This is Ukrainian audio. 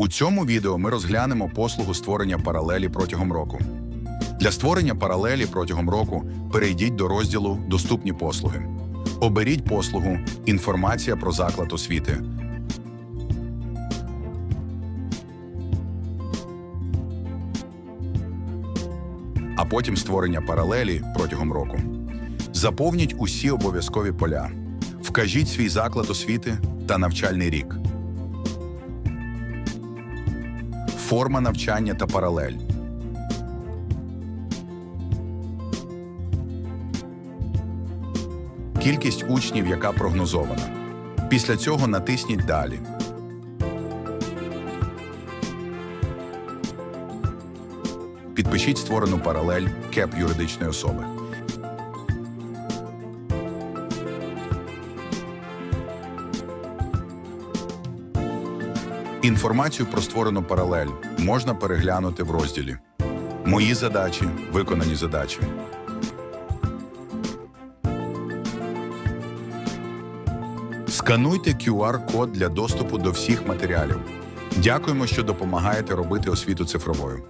У цьому відео ми розглянемо послугу створення паралелі протягом року. Для створення паралелі протягом року перейдіть до розділу Доступні послуги. Оберіть послугу Інформація про заклад освіти. А потім створення паралелі протягом року. Заповніть усі обов'язкові поля. Вкажіть свій заклад освіти та навчальний рік. Форма навчання та паралель. Кількість учнів, яка прогнозована. Після цього натисніть Далі. Підпишіть створену паралель КЕП юридичної особи. Інформацію про створену паралель можна переглянути в розділі Мої задачі, виконані задачі. Скануйте QR-код для доступу до всіх матеріалів. Дякуємо, що допомагаєте робити освіту цифровою.